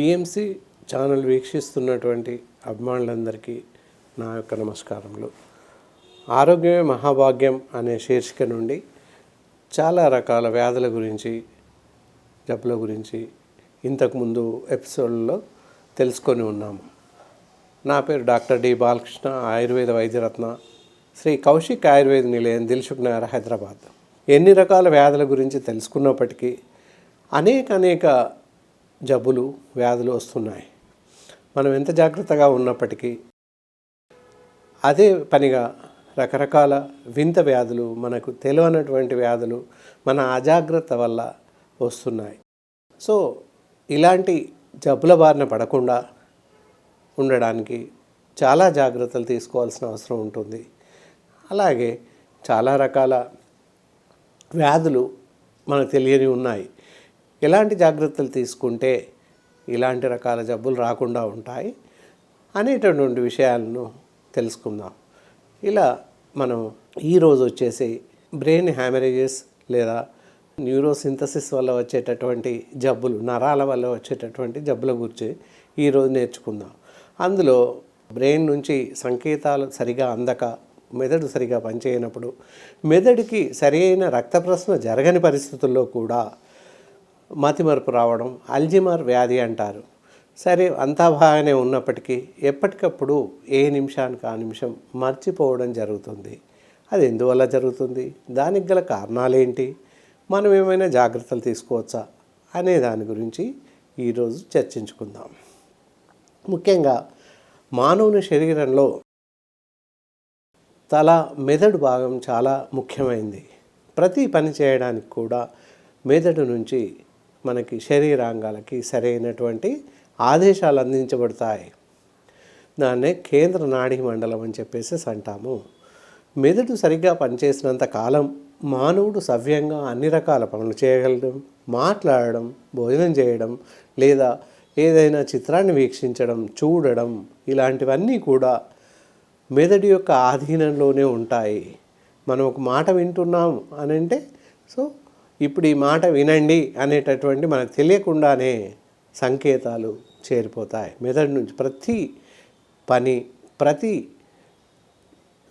PMC channel వీక్షిస్తున్నటువంటి అభిమానులందరికీ నా యొక్క నమస్కారములు. ఆరోగ్యమే మహాభాగ్యం అనే శీర్షిక నుండి చాలా రకాల వ్యాధుల గురించి జబ్బుల గురించి ఇంతకుముందు ఎపిసోడ్లో తెలుసుకొని ఉన్నాము. నా పేరు డాక్టర్ డి బాలకృష్ణ ఆయుర్వేద వైద్యరత్న శ్రీ కౌశిక్ ఆయుర్వేద నిలయం దిల్సుఖ్ నగర్ హైదరాబాద్. ఎన్ని రకాల వ్యాధుల గురించి తెలుసుకున్నప్పటికీ అనేక అనేక జబ్బులు వ్యాధులు వస్తున్నాయి. మనం ఎంత జాగ్రత్తగా ఉన్నప్పటికీ అదే పనిగా రకరకాల వింత వ్యాధులు మనకు తెలియనటువంటి వ్యాధులు మన అజాగ్రత్త వల్ల వస్తున్నాయి. సో ఇలాంటి జబ్బుల బారిన పడకుండా ఉండడానికి చాలా జాగ్రత్తలు తీసుకోవాల్సిన అవసరం ఉంటుంది. అలాగే చాలా రకాల వ్యాధులు మనకు తెలియని ఉన్నాయి. ఎలాంటి జాగ్రత్తలు తీసుకుంటే ఇలాంటి రకాల జబ్బులు రాకుండా ఉంటాయి అనేటటువంటి విషయాలను తెలుసుకుందాం. ఇలా మనం ఈరోజు వచ్చేసి బ్రెయిన్ హ్యామరేజెస్ లేదా న్యూరోసింథసిస్ వల్ల వచ్చేటటువంటి జబ్బులు నరాల వల్ల వచ్చేటటువంటి జబ్బుల గురించి ఈరోజు నేర్చుకుందాం. అందులో బ్రెయిన్ నుంచి సంకేతాలు సరిగా అందక మెదడు సరిగా పనిచేయనప్పుడు మెదడుకి సరైన రక్త ప్రసరణ జరగని పరిస్థితుల్లో కూడా మతిమరుపు రావడం అల్జిమర్ వ్యాధి అంటారు. సరే అంతా బాగానే ఉన్నప్పటికీ ఎప్పటికప్పుడు ఏ నిమిషానికి ఆ నిమిషం మర్చిపోవడం జరుగుతుంది. అది ఎందువల్ల జరుగుతుంది? దానికి గల కారణాలేంటి? మనం ఏమైనా జాగ్రత్తలు తీసుకోవచ్చా? అనే దాని గురించి ఈరోజు చర్చించుకుందాం. ముఖ్యంగా మానవుని శరీరంలో తల మెదడు భాగం చాలా ముఖ్యమైంది. ప్రతి పని చేయడానికి కూడా మెదడు నుంచి మనకి శరీరాంగాలకి సరైనటువంటి ఆదేశాలు అందించబడతాయి. దాన్నే కేంద్ర నాడీ మండలం అని చెప్పేసి అంటాము. మెదడు సరిగ్గా పనిచేసినంత కాలం మానవుడు సవ్యంగా అన్ని రకాల పనులు చేయగలడం. మాట్లాడడం భోజనం చేయడం లేదా ఏదైనా చిత్రాన్ని వీక్షించడం చూడడం ఇలాంటివన్నీ కూడా మెదడు యొక్క ఆధీనంలోనే ఉంటాయి. మనం ఒక మాట వింటున్నాం అని అంటే సో ఇప్పుడు ఈ మాట వినండి అనేటటువంటి మనకు తెలియకుండానే సంకేతాలు చేరిపోతాయి. మెదడు నుంచి ప్రతి పని ప్రతి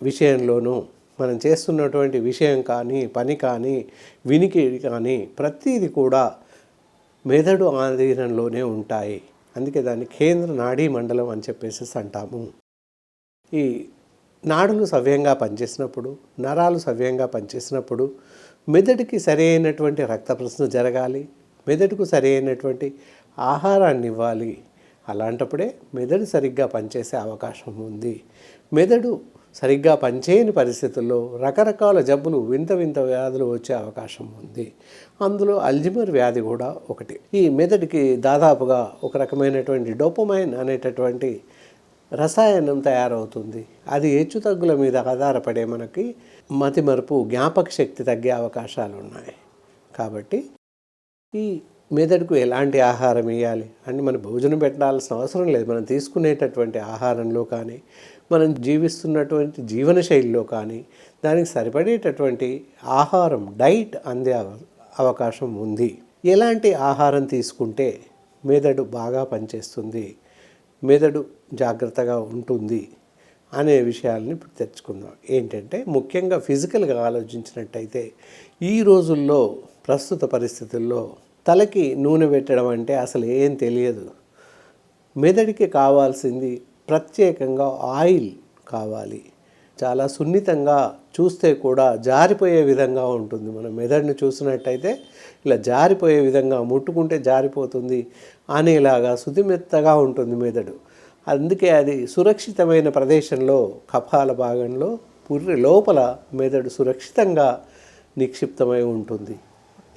విషయంలోనూ మనం చేస్తున్నటువంటి విషయం కానీ పని కానీ వినికి కానీ ప్రతిది కూడా మెదడు ఆధీనంలోనే ఉంటాయి. అందుకే దాన్ని కేంద్ర నాడీ మండలం అని చెప్పేసి అంటాము. ఈ నాడులు సవ్యంగా పనిచేసినప్పుడు నరాలు సవ్యంగా పనిచేసినప్పుడు మెదడుకి సరైనటువంటి రక్త ప్రసరణ జరగాలి మెదడుకు సరైనటువంటి ఆహారాన్ని ఇవ్వాలి. అలాంటప్పుడే మెదడు సరిగ్గా పనిచేసే అవకాశం ఉంది. మెదడు సరిగ్గా పనిచేయని పరిస్థితుల్లో రకరకాల జబ్బులు వింత వింత వ్యాధులు వచ్చే అవకాశం ఉంది. అందులో అల్జిమర్ వ్యాధి కూడా ఒకటి. ఈ మెదడుకి దాదాపుగా ఒక రకమైనటువంటి డోపమైన్ అనేటటువంటి రసాయనం తయారవుతుంది. అది హెచ్చు తగ్గుల మీద ఆధారపడే మనకి మతిమరుపు జ్ఞాపక శక్తి తగ్గే అవకాశాలు ఉన్నాయి కాబట్టి ఈ మెదడుకు ఎలాంటి ఆహారం ఇవ్వాలి అని మనం భోజనం పెట్టాల్సిన అవసరం లేదు. మనం తీసుకునేటటువంటి ఆహారంలో కానీ మనం జీవిస్తున్నటువంటి జీవన శైలిలో కానీ దానికి సరిపడేటటువంటి ఆహారం డైట్ అందే అవకాశం ఉంది. ఎలాంటి ఆహారం తీసుకుంటే మెదడు బాగా పనిచేస్తుంది? మెదడు జాగ్రత్తగా ఉంటుంది అనే విషయాలని ఇప్పుడు తెచ్చుకుందాం. ఏంటంటే ముఖ్యంగా ఫిజికల్గా ఆలోచించినట్టయితే ఈ రోజుల్లో ప్రస్తుత పరిస్థితుల్లో తలకి నూనె పెట్టడం అంటే అసలు ఏం తెలియదు. మెదడుకి కావాల్సింది ప్రత్యేకంగా ఆయిల్ కావాలి. చాలా సున్నితంగా చూస్తే కూడా జారిపోయే విధంగా ఉంటుంది. మనం మెదడుని చూసినట్టయితే ఇలా జారిపోయే విధంగా ముట్టుకుంటే జారిపోతుంది అనేలాగా సుతిమెత్తగా ఉంటుంది మెదడు. అందుకే అది సురక్షితమైన ప్రదేశంలో కపాల భాగంలో పుర్రి లోపల మెదడు సురక్షితంగా నిక్షిప్తమై ఉంటుంది.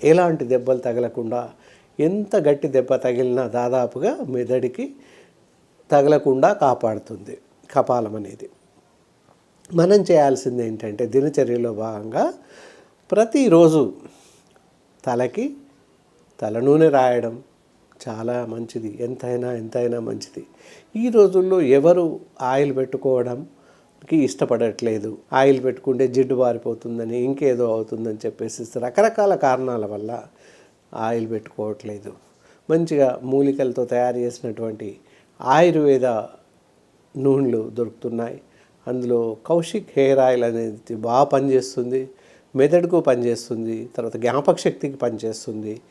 ఎలాంటి దెబ్బలు తగలకుండా ఎంత గట్టి దెబ్బ తగిలినా దాదాపుగా మెదడికి తగలకుండా కాపాడుతుంది కపాలం అనేది. మనం చేయాల్సింది ఏంటంటే దినచర్యలో భాగంగా ప్రతిరోజు తలకి తల నూనె రాయడం చాలా మంచిది. ఎంతైనా ఎంతైనా మంచిది. ఈ రోజుల్లో ఎవరు ఆయిల్ పెట్టుకోవడంకి ఇష్టపడట్లేదు? ఆయిల్ పెట్టుకుంటే జిడ్డు బారిపోతుందని ఇంకేదో అవుతుందని చెప్పేసి రకరకాల కారణాల వల్ల ఆయిల్ పెట్టుకోవట్లేదు. మంచిగా మూలికలతో తయారు చేసినటువంటి ఆయుర్వేద నూనెలు దొరుకుతున్నాయి. అందులో కౌశిక్ హెయిర్ ఆయిల్ అనేది బాగా పనిచేస్తుంది. మెదడుకు పనిచేస్తుంది. తర్వాత జ్ఞాపక శక్తికి పనిచేస్తుంది.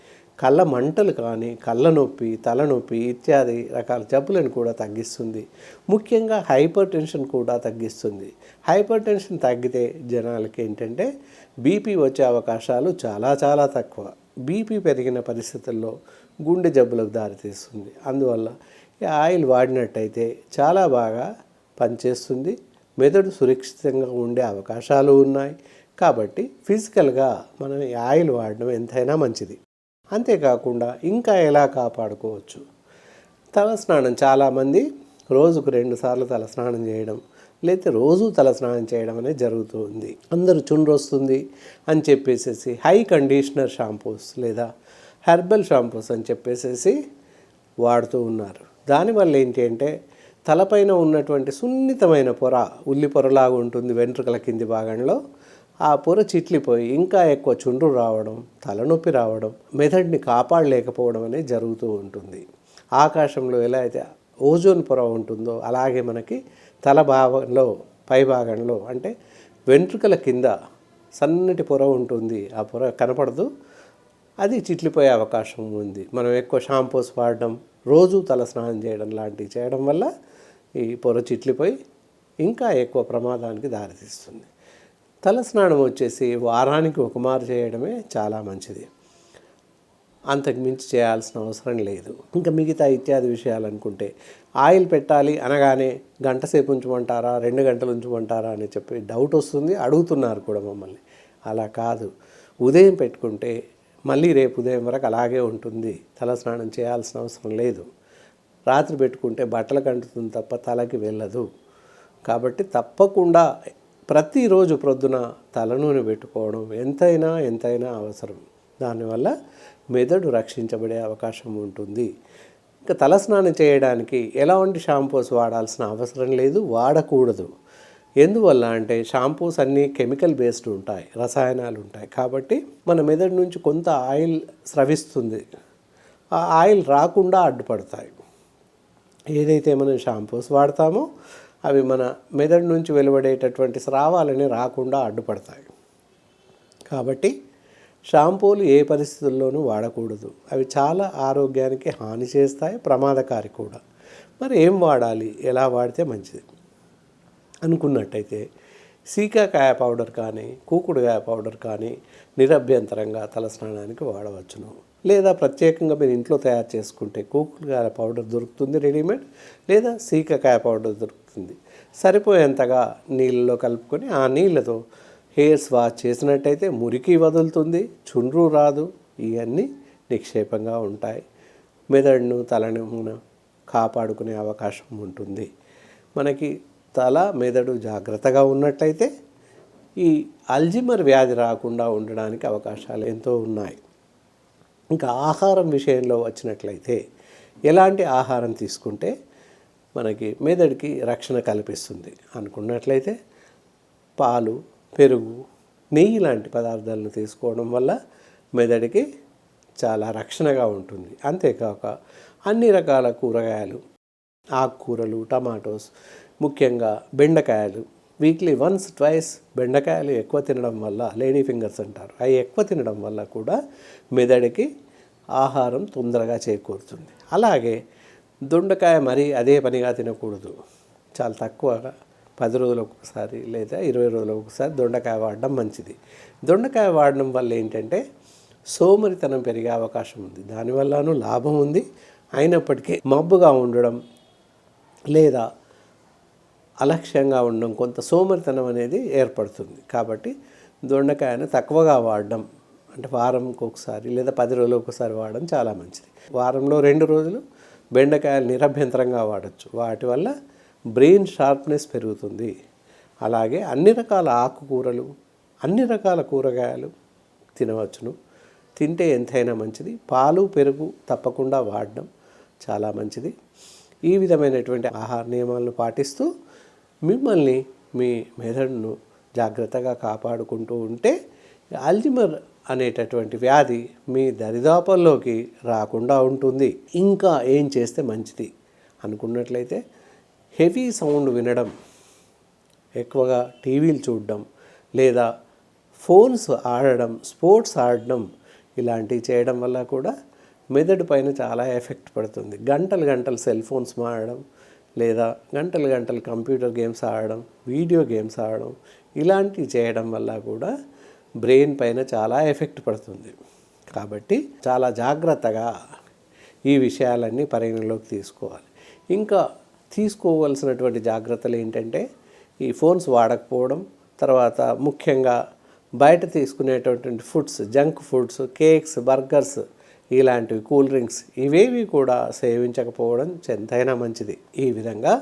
కళ్ళ మంటలు కానీ కళ్ళ నొప్పి తలనొప్పి ఇత్యాది రకాల జబ్బులను కూడా తగ్గిస్తుంది. ముఖ్యంగా హైపర్ టెన్షన్ కూడా తగ్గిస్తుంది. హైపర్ టెన్షన్ తగ్గితే జనాలకి ఏంటంటే బీపీ వచ్చే అవకాశాలు చాలా చాలా తక్కువ. బీపీ పెరిగిన పరిస్థితుల్లో గుండె జబ్బులకు దారితీస్తుంది. అందువల్ల ఈ ఆయిల్ వాడినట్టయితే చాలా బాగా పనిచేస్తుంది. మెదడు సురక్షితంగా ఉండే అవకాశాలు ఉన్నాయి. కాబట్టి ఫిజికల్గా మనం ఈ ఆయిల్ వాడడం ఎంతైనా మంచిది. అంతేకాకుండా ఇంకా ఎలా కాపాడుకోవచ్చు? తలస్నానం చాలామంది రోజుకు రెండు సార్లు తలస్నానం చేయడం లేకపోతే రోజు తలస్నానం చేయడం అనేది జరుగుతుంది అందరూ చుండ్రు వస్తుంది అని చెప్పేసేసి హై కండిషనర్ షాంపూస్ లేదా హెర్బల్ షాంపూస్ అని చెప్పేసేసి వాడుతూ ఉన్నారు. దానివల్ల ఏంటి అంటే తలపైన ఉన్నటువంటి సున్నితమైన పొర ఉల్లి పొరలాగా ఉంటుంది వెంట్రుకల కింది భాగంలో. ఆ పొర చిట్లిపోయి ఇంకా ఎక్కువ చుండ్రు రావడం తలనొప్పి రావడం మెదడుని కాపాడలేకపోవడం అనేది జరుగుతూ ఉంటుంది. ఆకాశంలో ఎలా అయితే ఓజోన్ పొర ఉంటుందో అలాగే మనకి తల భాగంలో పై భాగంలో అంటే వెంట్రుకల కింద సన్నటి పొర ఉంటుంది. ఆ పొర కనపడదు. అది చిట్లిపోయే అవకాశం ఉంది. మనం ఎక్కువ షాంపూస్ వాడడం రోజు తల స్నానం చేయడం లాంటివి చేయడం వల్ల ఈ పొర చిట్లిపోయి ఇంకా ఎక్కువ ప్రమాదానికి దారితీస్తుంది. తలస్నానం వచ్చేసి వారానికి ఒక మారు చేయడమే చాలా మంచిది. అంతకు మించి చేయాల్సిన అవసరం లేదు. ఇంకా మిగతా ఇత్యాది విషయాలు అనుకుంటే ఆయిల్ పెట్టాలి అనగానే గంట సేపు ఉంచమంటారా రెండు గంటలు ఉంచమంటారా అని చెప్పి డౌట్ వస్తుంది అడుగుతున్నారు కూడా మమ్మల్ని. అలా కాదు. ఉదయం పెట్టుకుంటే మళ్ళీ రేపు ఉదయం వరకు అలాగే ఉంటుంది. తలస్నానం చేయాల్సిన అవసరం లేదు. రాత్రి పెట్టుకుంటే బట్టలకు అంటుతుంది తప్ప తలకి వెళ్ళదు. కాబట్టి తప్పకుండా ప్రతిరోజు ప్రొద్దున తలనూనె పెట్టుకోవడం ఎంతైనా ఎంతైనా అవసరం. దానివల్ల మెదడు రక్షించబడే అవకాశం ఉంటుంది. ఇంకా తలస్నానం చేయడానికి ఎలాంటి షాంపూస్ వాడాల్సిన అవసరం లేదు వాడకూడదు. ఎందువల్ల అంటే షాంపూస్ అన్నీ కెమికల్ బేస్డ్ ఉంటాయి రసాయనాలు ఉంటాయి. కాబట్టి మన మెదడు నుంచి కొంత ఆయిల్ స్రవిస్తుంది. ఆ ఆయిల్ రాకుండా అడ్డుపడతాయి. ఏదైతే మనం షాంపూస్ వాడతామో అవి మన మెదడు నుంచి వెలువడేటటువంటి స్రావాలని రాకుండా అడ్డుపడతాయి. కాబట్టి షాంపూలు ఏ పరిస్థితుల్లోనూ వాడకూడదు. అవి చాలా ఆరోగ్యానికి హాని చేస్తాయి ప్రమాదకారి కూడా. మరి ఏం వాడాలి? ఎలా వాడితే మంచిది? అనుకున్నట్టయితే సీకాకాయ పౌడర్ కానీ కూకుడుకాయ పౌడర్ కానీ నిరభ్యంతరంగా తలస్నానానికి వాడవచ్చును. లేదా ప్రత్యేకంగా మీరు ఇంట్లో తయారు చేసుకుంటే కూకుడుకాయ పౌడర్ దొరుకుతుంది రెడీమేడ్ లేదా సీకకాయ పౌడర్ దొరుకుతుంది. సరిపోయేంతగా నీళ్ళలో కలుపుకొని ఆ నీళ్ళతో హెయిర్స్ వాష్ చేసినట్టయితే మురికి వదులుతుంది చుండ్రు రాదు ఇవన్నీ నిక్షేపంగా ఉంటాయి. మెదడును తలను కాపాడుకునే అవకాశం ఉంటుంది. మనకి తల మెదడు జాగ్రత్తగా ఉన్నట్లయితే ఈ అల్జిమర్ వ్యాధి రాకుండా ఉండడానికి అవకాశాలు ఎంతో ఉన్నాయి. ఇంకా ఆహారం విషయంలో వచ్చినట్లయితే ఎలాంటి ఆహారం తీసుకుంటే మనకి మెదడుకి రక్షణ కల్పిస్తుంది? అనుకున్నట్లయితే పాలు పెరుగు నెయ్యి లాంటి పదార్థాలను తీసుకోవడం వల్ల మెదడుకి చాలా రక్షణగా ఉంటుంది. అంతేకాక అన్ని రకాల కూరగాయలు ఆకుకూరలు టమాటోస్ ముఖ్యంగా బెండకాయలు వీక్లీ వన్స్ ట్వైస్ బెండకాయలు ఎక్కువ తినడం వల్ల లేడీ ఫింగర్స్ అంటారు. అవి ఎక్కువ తినడం వల్ల కూడా మెదడుకి ఆహారం తొందరగా చేకూరుతుంది. అలాగే దొండకాయ మరీ అదే పనిగా తినకూడదు. చాలా తక్కువగా పది రోజులకు ఒకసారి లేదా ఇరవై రోజులకు ఒకసారి దొండకాయ వాడడం మంచిది. దొండకాయ వాడడం వల్ల ఏంటంటే సోమరితనం పెరిగే అవకాశం ఉంది. దానివల్లనూ లాభం ఉంది. అయినప్పటికీ మబ్బుగా ఉండడం లేదా అలక్ష్యంగా ఉండడం కొంత సోమరితనం అనేది ఏర్పడుతుంది. కాబట్టి దొండకాయను తక్కువగా వాడడం అంటే వారంకి ఒకసారి లేదా పది రోజులు ఒకసారి వాడడం చాలా మంచిది. వారంలో రెండు రోజులు బెండకాయలు నిరభ్యంతరంగా వాడచ్చు. వాటి వల్ల బ్రెయిన్ షార్ప్నెస్ పెరుగుతుంది. అలాగే అన్ని రకాల ఆకుకూరలు అన్ని రకాల కూరగాయలు తినవచ్చును. తింటే ఎంతైనా మంచిది. పాలు పెరుగు తప్పకుండా వాడడం చాలా మంచిది. ఈ విధమైనటువంటి ఆహార నియమాలను పాటిస్తూ మిమ్మల్ని మీ మెదడును జాగ్రత్తగా కాపాడుకుంటూ ఉంటే అల్జిమర్ అనేటటువంటి వ్యాధి మీ దరిదాపల్లోకి రాకుండా ఉంటుంది. ఇంకా ఏం చేస్తే మంచిది? అనుకున్నట్లయితే హెవీ సౌండ్ వినడం ఎక్కువగా టీవీలు చూడడం లేదా ఫోన్స్ ఆడడం స్పోర్ట్స్ ఆడడం ఇలాంటివి చేయడం వల్ల కూడా మెదడు పైన చాలా ఎఫెక్ట్ పడుతుంది. గంటలు గంటలు సెల్ ఫోన్స్ మారడం లేదా గంటలు గంటలు కంప్యూటర్ గేమ్స్ ఆడడం వీడియో గేమ్స్ ఆడడం ఇలాంటివి చేయడం వల్ల కూడా బ్రెయిన్ పైన చాలా ఎఫెక్ట్ పడుతుంది. కాబట్టి చాలా జాగ్రత్తగా ఈ విషయాలన్నీ పరిగణలోకి తీసుకోవాలి. ఇంకా తీసుకోవలసినటువంటి జాగ్రత్తలు ఏంటంటే ఈ ఫోన్స్ వాడకపోవడం తర్వాత ముఖ్యంగా బయట తీసుకునేటటువంటి foods junk foods cakes burgers ఇలాంటివి కూల్ డ్రింక్స్ ఇవేవి కూడా సేవించకపోవడం ఎంతైనా మంచిది. ఈ విధంగా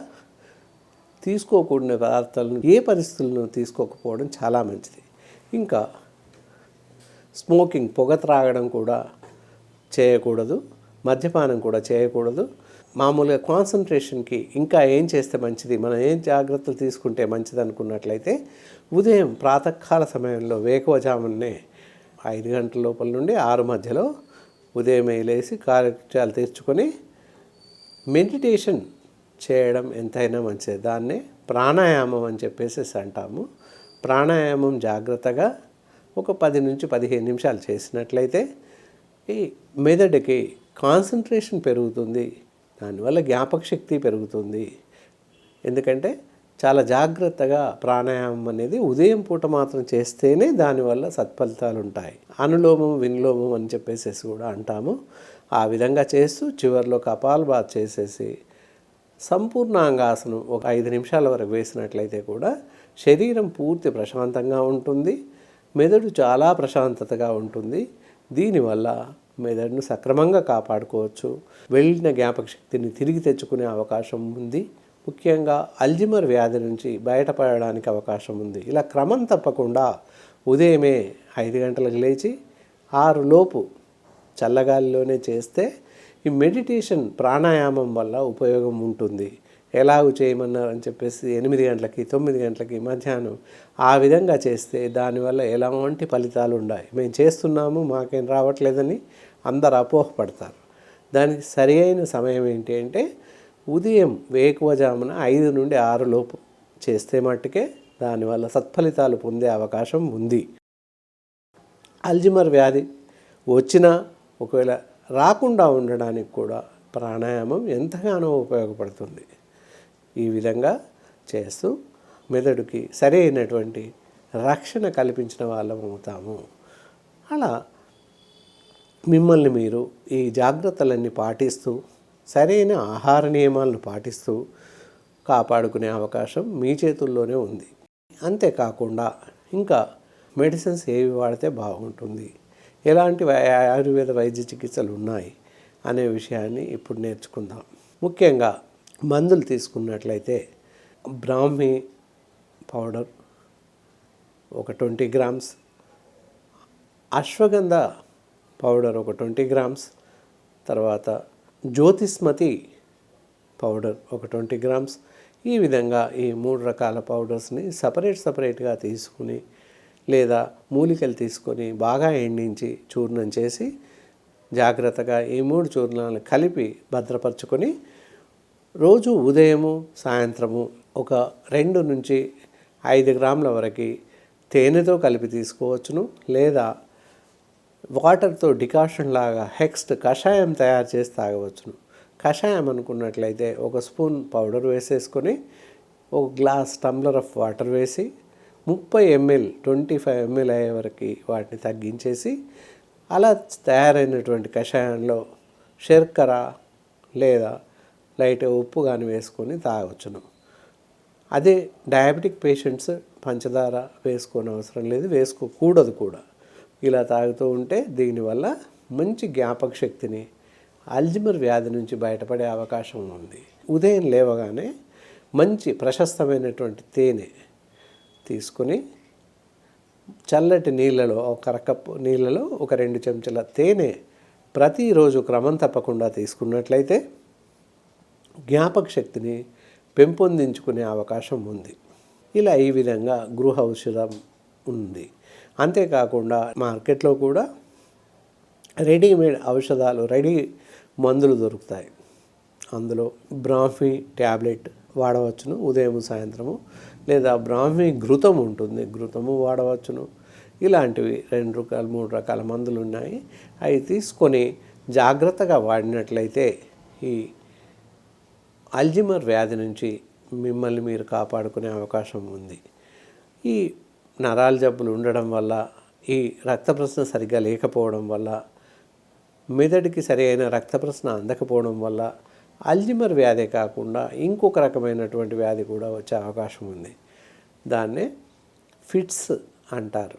తీసుకోకూడని పదార్థాలను ఏ పరిస్థితులను తీసుకోకపోవడం చాలా మంచిది. ఇంకా స్మోకింగ్ పొగ త్రాగడం కూడా చేయకూడదు మద్యపానం కూడా చేయకూడదు. మామూలుగా కాన్సన్ట్రేషన్కి ఇంకా ఏం చేస్తే మంచిది మనం ఏం జాగ్రత్తలు తీసుకుంటే మంచిది అనుకున్నట్లయితే ఉదయం ప్రాతకాల సమయంలో వేకువజామునే ఐదు గంటల లోపల నుండి ఆరు మధ్యలో ఉదయమే లేచి కార్యక్రమాలు తీర్చుకొని మెడిటేషన్ చేయడం ఎంతైనా మంచిది. దాన్నే ప్రాణాయామం అని చెప్పేసి అంటాము. ప్రాణాయామం జాగ్రత్తగా ఒక పది నుంచి పదిహేను నిమిషాలు చేసినట్లయితే ఈ మెదడుకి కాన్సన్ట్రేషన్ పెరుగుతుంది. దానివల్ల జ్ఞాపక శక్తి పెరుగుతుంది. ఎందుకంటే చాలా జాగ్రత్తగా ప్రాణాయామం అనేది ఉదయం పూట మాత్రం చేస్తేనే దానివల్ల సత్ఫలితాలు ఉంటాయి. అనులోమం వినిలోమం అని చెప్పేసి కూడా అంటాము. ఆ విధంగా చేస్తూ చివరిలో కపాల్ బాత్ చేసేసి సంపూర్ణాంగాసనం ఒక ఐదు నిమిషాల వరకు వేసినట్లయితే కూడా శరీరం పూర్తి ప్రశాంతంగా ఉంటుంది. మెదడు చాలా ప్రశాంతతగా ఉంటుంది. దీనివల్ల మెదడును సక్రమంగా కాపాడుకోవచ్చు. వెళ్ళిన జ్ఞాపక శక్తిని తిరిగి తెచ్చుకునే అవకాశం ఉంది. ముఖ్యంగా అల్జిమర్ వ్యాధి నుంచి బయటపడడానికి అవకాశం ఉంది. ఇలా క్రమం తప్పకుండా ఉదయమే ఐదు గంటలకు లేచి ఆరు లోపు చల్లగాలిలోనే చేస్తే ఈ మెడిటేషన్ ప్రాణాయామం వల్ల ఉపయోగం ఉంటుంది. ఎలాగ చేయమన్నారని చెప్పేసి ఎనిమిది గంటలకి తొమ్మిది గంటలకి మధ్యాహ్నం ఆ విధంగా చేస్తే దానివల్ల ఎలాంటి ఫలితాలు ఉన్నాయి మేము చేస్తున్నాము మాకేం రావట్లేదని అందరు అపోహపడతారు. దానికి సరి అయిన సమయం ఏంటి అంటే ఉదయం వేకువజామున ఐదు నుండి ఆరు లోపు చేస్తే మట్టుకే దానివల్ల సత్ఫలితాలు పొందే అవకాశం ఉంది. అల్జిమర్ వ్యాధి వచ్చినా ఒకవేళ రాకుండా ఉండడానికి కూడా ప్రాణాయామం ఎంతగానో ఉపయోగపడుతుంది. ఈ విధంగా చేస్తూ మెదడుకి సరైనటువంటి రక్షణ కల్పించిన వాళ్ళం అవుతాము. అలా మిమ్మల్ని మీరు ఈ జాగ్రత్తలన్నీ పాటిస్తూ సరైన ఆహార నియమాలను పాటిస్తూ కాపాడుకునే అవకాశం మీ చేతుల్లోనే ఉంది. అంతేకాకుండా ఇంకా మెడిసిన్స్ ఏవి వాడితే బాగుంటుంది? ఎలాంటి వై- ఆయుర్వేద వైద్య చికిత్సలు ఉన్నాయి? అనే విషయాన్ని ఇప్పుడు నేర్చుకుందాం. ముఖ్యంగా మందులు తీసుకున్నట్లయితే బ్రాహ్మి పౌడర్ ఒక ట్వంటీ గ్రామ్స్ అశ్వగంధ పౌడర్ ఒక ట్వంటీ గ్రామ్స్ తర్వాత జ్యోతిస్మతి పౌడర్ ఒక ట్వంటీ గ్రామ్స్. ఈ విధంగా ఈ మూడు రకాల పౌడర్స్ని సపరేట్ సపరేట్గా తీసుకుని లేదా మూలికలు తీసుకొని బాగా ఎండించి చూర్ణం చేసి జాగ్రత్తగా ఈ మూడు చూర్ణాలను కలిపి భద్రపరచుకొని రోజు ఉదయము సాయంత్రము ఒక రెండు నుంచి ఐదు గ్రాముల వరకు తేనెతో కలిపి తీసుకోవచ్చును లేదా వాటర్తో డికాషన్ లాగా హెక్స్ట్ కషాయం తయారు చేసి తాగవచ్చును. కషాయం అనుకున్నట్లయితే ఒక స్పూన్ పౌడర్ వేసేసుకొని ఒక గ్లాస్ టంబ్లర్ ఆఫ్ వాటర్ వేసి ముప్పై ఎంఎల్ ట్వంటీ ఫైవ్ ఎంఎల్ అయ్యే వరకు వాటిని తగ్గించేసి అలా తయారైనటువంటి కషాయంలో శర్కర లేదా లైట్ ఉప్పు కానీ వేసుకొని తాగవచ్చును. అదే డయాబెటిక్ పేషెంట్స్ పంచదార వేసుకోని అవసరం లేదు వేసుకోకూడదు కూడా. ఇలా తాగుతూ ఉంటే దీనివల్ల మంచి జ్ఞాపక శక్తిని అల్జిమర్ వ్యాధి నుంచి బయటపడే అవకాశం ఉంది. ఉదయం లేవగానే మంచి ప్రశస్తమైనటువంటి తేనె తీసుకొని చల్లటి నీళ్ళలో ఒక అరకప్పు నీళ్ళలో ఒక రెండు చెంచాల తేనె ప్రతిరోజు క్రమం తప్పకుండా తీసుకున్నట్లయితే జ్ఞాపక శక్తిని పెంపొందించుకునే అవకాశం ఉంది. ఇలా ఈ విధంగా గృహ ఔషధం ఉంది. అంతేకాకుండా మార్కెట్లో కూడా రెడీమేడ్ ఔషధాలు రెడీ మందులు దొరుకుతాయి. అందులో బ్రాఫీ ట్యాబ్లెట్ వాడవచ్చును ఉదయం సాయంత్రము. లేదా బ్రాహ్మీ ఘృతం ఉంటుంది ఘృతము వాడవచ్చును. ఇలాంటివి రెండు రకాల మూడు రకాల మందులు ఉన్నాయి. అవి తీసుకొని జాగ్రత్తగా వాడినట్లయితే ఈ అల్జిమర్ వ్యాధి నుంచి మిమ్మల్ని మీరు కాపాడుకునే అవకాశం ఉంది. ఈ నరాల జబ్బులు ఉండడం వల్ల ఈ రక్త ప్రసరణ సరిగ్గా లేకపోవడం వల్ల మెదడుకి సరి అయిన రక్త ప్రసరణ అందకపోవడం వల్ల అల్జిమర్ వ్యాధి కాకుండా ఇంకొక రకమైనటువంటి వ్యాధి కూడా వచ్చే అవకాశం ఉంది. దాన్నే ఫిట్స్ అంటారు.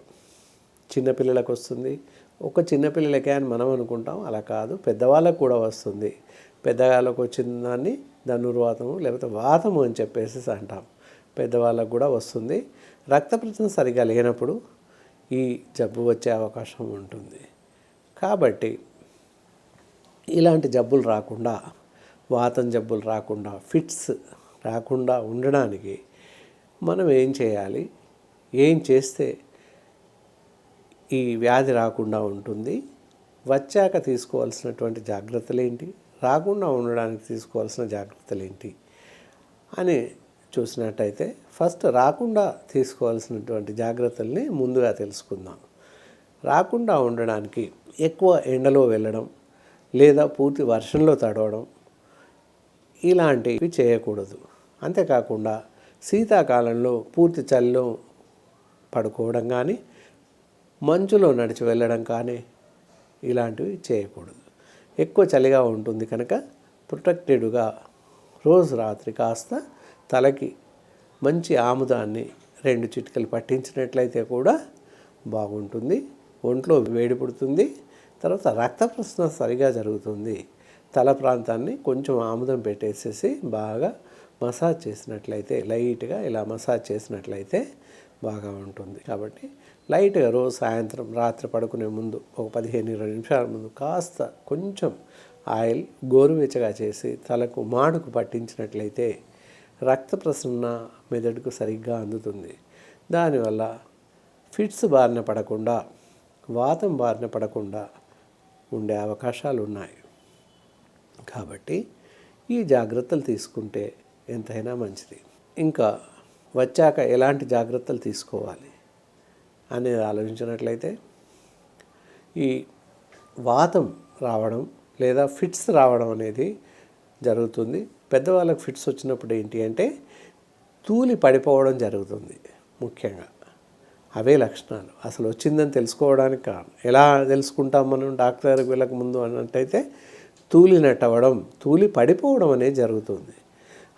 చిన్నపిల్లలకు వస్తుంది. ఒక చిన్నపిల్లలకే అని మనం అనుకుంటాం. అలా కాదు. పెద్దవాళ్ళకు కూడా వస్తుంది. పెద్దవాళ్ళకు వచ్చిన దాన్ని ధనుర్వాతము లేకపోతే వాతము అని చెప్పేసి అంటాం. పెద్దవాళ్ళకు కూడా వస్తుంది. రక్త ప్రసరణ సరిగా లేనప్పుడు ఈ జబ్బు వచ్చే అవకాశం ఉంటుంది. కాబట్టి ఇలాంటి జబ్బులు రాకుండా వాతం జబ్బులు రాకుండా ఫిట్స్ రాకుండా ఉండడానికి మనం ఏం చేయాలి? ఏం చేస్తే ఈ వ్యాధి రాకుండా ఉంటుంది? వచ్చాక తీసుకోవాల్సినటువంటి జాగ్రత్తలు ఏంటి రాకుండా ఉండడానికి తీసుకోవాల్సిన జాగ్రత్తలు ఏంటి అని చూసినట్టయితే ఫస్ట్ రాకుండా తీసుకోవాల్సినటువంటి జాగ్రత్తల్ని ముందుగా తెలుసుకుందాం. రాకుండా ఉండడానికి ఎక్కువ ఎండలో వెళ్ళడం లేదా పూర్తి వర్షంలో తడవడం ఇలాంటివి చేయకూడదు. అంతేకాకుండా శీతాకాలంలో పూర్తి చలిలో పడుకోవడం కానీ మంచులో నడిచి వెళ్ళడం కానీ ఇలాంటివి చేయకూడదు. ఎక్కువ చలిగా ఉంటుంది కనుక ప్రొటెక్టెడ్గా రోజు రాత్రి కాస్త తలకి మంచి ఆముదాన్ని రెండు చిటికలు పట్టించినట్లయితే కూడా బాగుంటుంది. ఒంట్లో వేడి పుడుతుంది. తర్వాత రక్త ప్రసరణ సరిగా జరుగుతుంది. తల ప్రాంతాన్ని కొంచెం ఆముదం పెట్టేసేసి బాగా మసాజ్ చేసినట్లయితే లైట్గా ఇలా మసాజ్ చేసినట్లయితే బాగా ఉంటుంది. కాబట్టి లైట్గా రోజు సాయంత్రం రాత్రి పడుకునే ముందు ఒక పదిహేను ఇరవై నిమిషాల ముందు కాస్త కొంచెం ఆయిల్ గోరువెచ్చగా చేసి తలకు మాడుకు పట్టించినట్లయితే రక్త ప్రసరణ మెదడుకు సరిగ్గా అందుతుంది. దానివల్ల ఫిట్స్ బారిన పడకుండా వాతం బారిన పడకుండా ఉండే అవకాశాలు ఉన్నాయి కాబట్టి ఈ జాగ్రత్తలు తీసుకుంటే ఎంతైనా మంచిది. ఇంకా వచ్చాక ఎలాంటి జాగ్రత్తలు తీసుకోవాలి అనేది ఆలోచించినట్లయితే ఈ వాతం రావడం లేదా ఫిట్స్ రావడం అనేది జరుగుతుంది. పెద్దవాళ్ళకి ఫిట్స్ వచ్చినప్పుడు ఏంటి అంటే తూలి పడిపోవడం జరుగుతుంది ముఖ్యంగా. అవే లక్షణాలు. అసలు వచ్చిందని తెలుసుకోవడానికి కారణం ఎలా తెలుసుకుంటాం మనం డాక్టర్ దగ్గరికి వెళ్ళక ముందు అన్నట్టయితే తూలి నెట్టవడం తూలి పడిపోవడం అనేది జరుగుతుంది.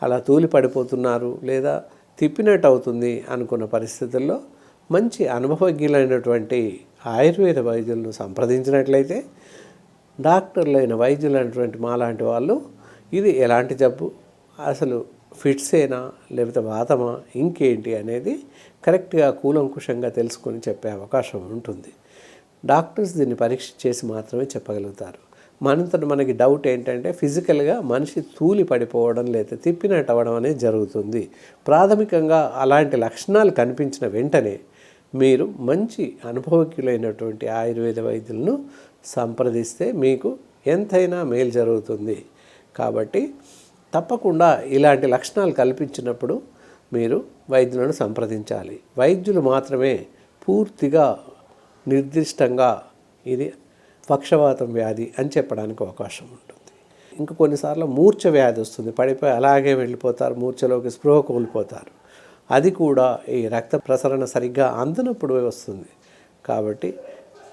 అలా తూలి పడిపోతున్నారు లేదా తిప్పినట్టు అవుతుంది అనుకున్న పరిస్థితుల్లో మంచి అనుభవజ్ఞులైనటువంటి ఆయుర్వేద వైద్యులను సంప్రదించినట్లయితే డాక్టర్లైన వైద్యులైనటువంటి మాలాంటి వాళ్ళు ఇది ఎలాంటి జబ్బు? అసలు ఫిట్సేనా? లేకపోతే వాతమా? ఇంకేంటి అనేది కరెక్ట్గా కూలంకుషంగా తెలుసుకొని చెప్పే అవకాశం ఉంటుంది. డాక్టర్స్ దీన్ని పరీక్ష చేసి మాత్రమే చెప్పగలుగుతారు. మనంత మనకి డౌట్ ఏంటంటే ఫిజికల్గా మనిషి తూలి పడిపోవడం లేదా తిప్పినట్టు అవ్వడం అనేది జరుగుతుంది. ప్రాథమికంగా అలాంటి లక్షణాలు కనిపించిన వెంటనే మీరు మంచి అనుభవజ్ఞులైనటువంటి ఆయుర్వేద వైద్యులను సంప్రదిస్తే మీకు ఎంతైనా మేలు జరుగుతుంది. కాబట్టి తప్పకుండా ఇలాంటి లక్షణాలు కల్పించినప్పుడు మీరు వైద్యులను సంప్రదించాలి. వైద్యులు మాత్రమే పూర్తిగా నిర్దిష్టంగా ఇది పక్షవాతం వ్యాధి అని చెప్పడానికి అవకాశం ఉంటుంది. ఇంకా కొన్నిసార్లు మూర్ఛ వ్యాధి వస్తుంది. పడిపోయి అలాగే వెళ్ళిపోతారు మూర్ఛలోకి స్పృహ కోల్పోతారు. అది కూడా ఈ రక్త ప్రసరణ సరిగ్గా అందనప్పుడు వస్తుంది. కాబట్టి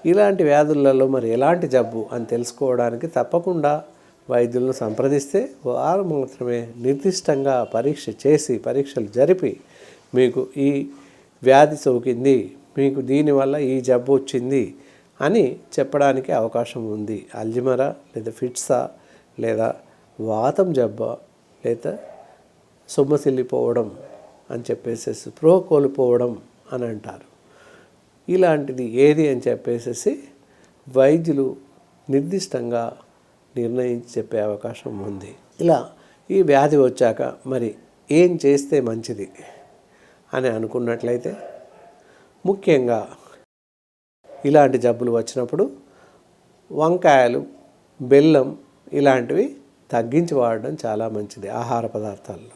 ఇలాంటి వ్యాధులలో మరి ఎలాంటి జబ్బు అని తెలుసుకోవడానికి తప్పకుండా వైద్యులను సంప్రదిస్తే వారు మాత్రమే నిర్దిష్టంగా పరీక్ష చేసి పరీక్షలు జరిపి మీకు ఈ వ్యాధి సోకింది మీకు దీనివల్ల ఈ జబ్బు వచ్చింది అని చెప్పడానికి అవకాశం ఉంది. అల్జిమరా లేదా ఫిట్సా లేదా వాతం జబ్బా లేదా సొమ్మసిల్లిపోవడం అని చెప్పేసి ప్రో కోల్పోవడం అని అంటారు. ఇలాంటిది ఏది అని చెప్పేసి వైద్యులు నిర్దిష్టంగా నిర్ణయించి చెప్పే అవకాశం ఉంది. ఇలా ఈ వ్యాధి వచ్చాక మరి ఏం చేస్తే మంచిది అని అనుకున్నట్లయితే ముఖ్యంగా ఇలాంటి జబ్బులు వచ్చినప్పుడు వంకాయలు బెల్లం ఇలాంటివి తగ్గించి వాడడం చాలా మంచిది ఆహార పదార్థాల్లో.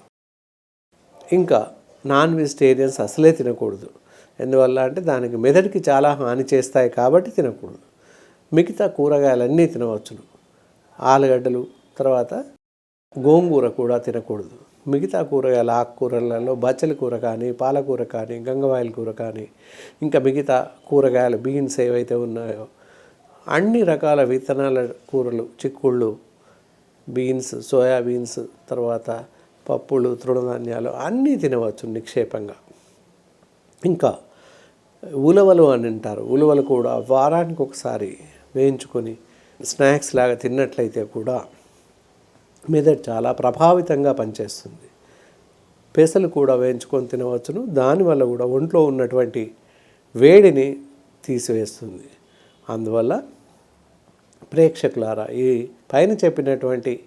ఇంకా నాన్ వెజిటేరియన్స్ అసలే తినకూడదు. ఎందువల్ల అంటే దానికి మెదడుకి చాలా హాని చేస్తాయి కాబట్టి తినకూడదు. మిగతా కూరగాయలన్నీ తినవచ్చును. ఆలుగడ్డలు తర్వాత గోంగూర కూడా తినకూడదు. మిగతా కూరగాయల ఆకుకూరలలో బచ్చలి కూర కానీ పాలకూర కానీ గంగవాయల కూర కానీ ఇంకా మిగతా కూరగాయలు బీన్స్ ఏవైతే ఉన్నాయో అన్ని రకాల విత్తనాల కూరలు చిక్కుళ్ళు బీన్స్ సోయా బీన్స్ తర్వాత పప్పులు తృణధాన్యాలు అన్నీ తినవచ్చు నిక్షేపంగా. ఇంకా ఉలవలు అని అంటారు. ఉలవలు కూడా వారానికి ఒకసారి వేయించుకొని స్నాక్స్ లాగా తిన్నట్లయితే కూడా మెదడు చాలా ప్రభావితంగా పనిచేస్తుంది. పెసలు కూడా వేయించుకొని తినవచ్చును. దానివల్ల కూడా ఒంట్లో ఉన్నటువంటి వేడిని తీసివేస్తుంది. అందువల్ల ప్రేక్షకులారా ఈ పైన చెప్పినటువంటి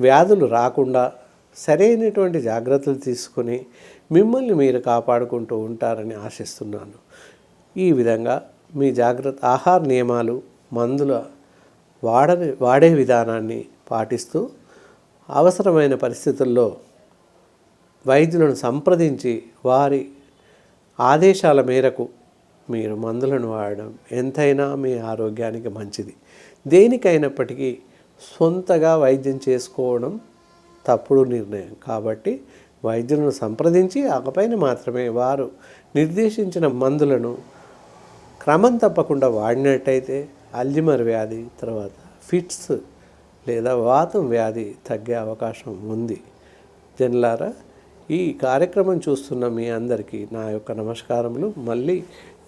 వ్యాధులు రాకుండా సరైనటువంటి జాగ్రత్తలు తీసుకొని మిమ్మల్ని మీరు కాపాడుకుంటూ ఉంటారని ఆశిస్తున్నాను. ఈ విధంగా మీ జాగ్రత్త ఆహార నియమాలు మందుల వాడని వాడే విధానాన్ని పాటిస్తూ అవసరమైన పరిస్థితుల్లో వైద్యులను సంప్రదించి వారి ఆదేశాల మేరకు మీరు మందులను వాడడం ఎంతైనా మీ ఆరోగ్యానికి మంచిది. దేనికైనప్పటికీ సొంతగా వైద్యం చేసుకోవడం తప్పుడు నిర్ణయం. కాబట్టి వైద్యులను సంప్రదించి ఆపైన మాత్రమే వారు నిర్దేశించిన మందులను క్రమం తప్పకుండా వాడినట్టయితే అల్జిమర్ వ్యాధి తర్వాత ఫిట్స్ లేదా వాతం వ్యాధి తగ్గే అవకాశం ఉంది. జనలారా ఈ కార్యక్రమం చూస్తున్న మీ అందరికీ నా యొక్క నమస్కారములు. మళ్ళీ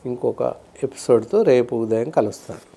ఇంకొక ఎపిసోడ్తో రేపు ఉదయం కలుస్తాను.